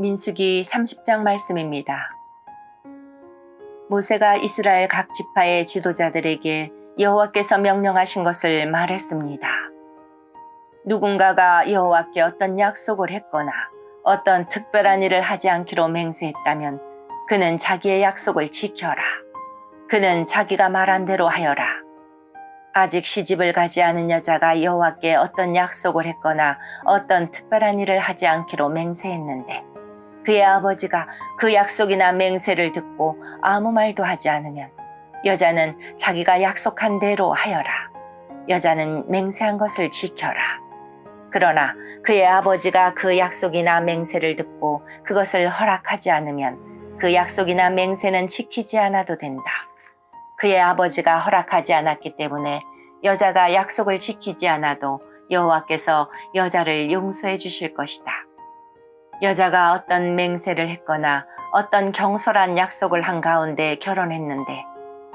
민수기 30장 말씀입니다. 모세가 이스라엘 각 지파의 지도자들에게 여호와께서 명령하신 것을 말했습니다. 누군가가 여호와께 어떤 약속을 했거나 어떤 특별한 일을 하지 않기로 맹세했다면 그는 자기의 약속을 지켜라. 그는 자기가 말한 대로 하여라. 아직 시집을 가지 않은 여자가 여호와께 어떤 약속을 했거나 어떤 특별한 일을 하지 않기로 맹세했는데 그의 아버지가 그 약속이나 맹세를 듣고 아무 말도 하지 않으면 여자는 자기가 약속한 대로 하여라. 여자는 맹세한 것을 지켜라. 그러나 그의 아버지가 그 약속이나 맹세를 듣고 그것을 허락하지 않으면 그 약속이나 맹세는 지키지 않아도 된다. 그의 아버지가 허락하지 않았기 때문에 여자가 약속을 지키지 않아도 여호와께서 여자를 용서해 주실 것이다. 여자가 어떤 맹세를 했거나 어떤 경솔한 약속을 한 가운데 결혼했는데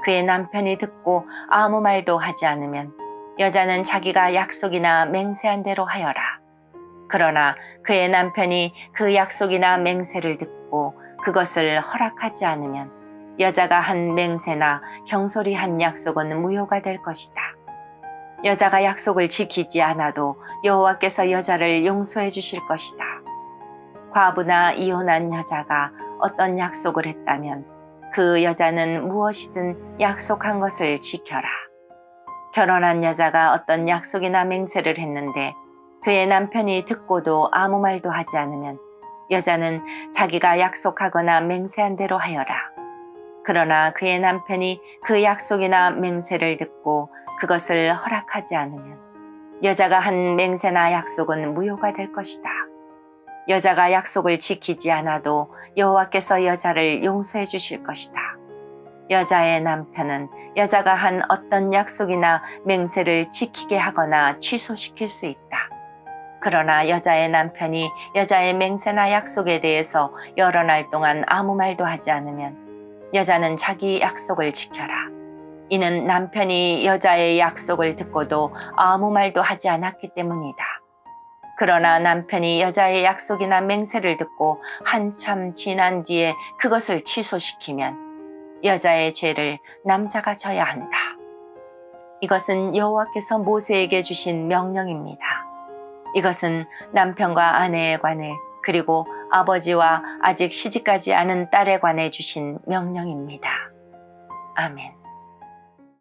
그의 남편이 듣고 아무 말도 하지 않으면 여자는 자기가 약속이나 맹세한 대로 하여라. 그러나 그의 남편이 그 약속이나 맹세를 듣고 그것을 허락하지 않으면 여자가 한 맹세나 경솔히 한 약속은 무효가 될 것이다. 여자가 약속을 지키지 않아도 여호와께서 여자를 용서해 주실 것이다. 과부나 이혼한 여자가 어떤 약속을 했다면 그 여자는 무엇이든 약속한 것을 지켜라. 결혼한 여자가 어떤 약속이나 맹세를 했는데 그의 남편이 듣고도 아무 말도 하지 않으면 여자는 자기가 약속하거나 맹세한 대로 하여라. 그러나 그의 남편이 그 약속이나 맹세를 듣고 그것을 허락하지 않으면 여자가 한 맹세나 약속은 무효가 될 것이다. 여자가 약속을 지키지 않아도 여호와께서 여자를 용서해 주실 것이다. 여자의 남편은 여자가 한 어떤 약속이나 맹세를 지키게 하거나 취소시킬 수 있다. 그러나 여자의 남편이 여자의 맹세나 약속에 대해서 여러 날 동안 아무 말도 하지 않으면 여자는 자기 약속을 지켜라. 이는 남편이 여자의 약속을 듣고도 아무 말도 하지 않았기 때문이다. 그러나 남편이 여자의 약속이나 맹세를 듣고 한참 지난 뒤에 그것을 취소시키면 여자의 죄를 남자가 져야 한다. 이것은 여호와께서 모세에게 주신 명령입니다. 이것은 남편과 아내에 관해 그리고 아버지와 아직 시집가지 않은 딸에 관해 주신 명령입니다. 아멘.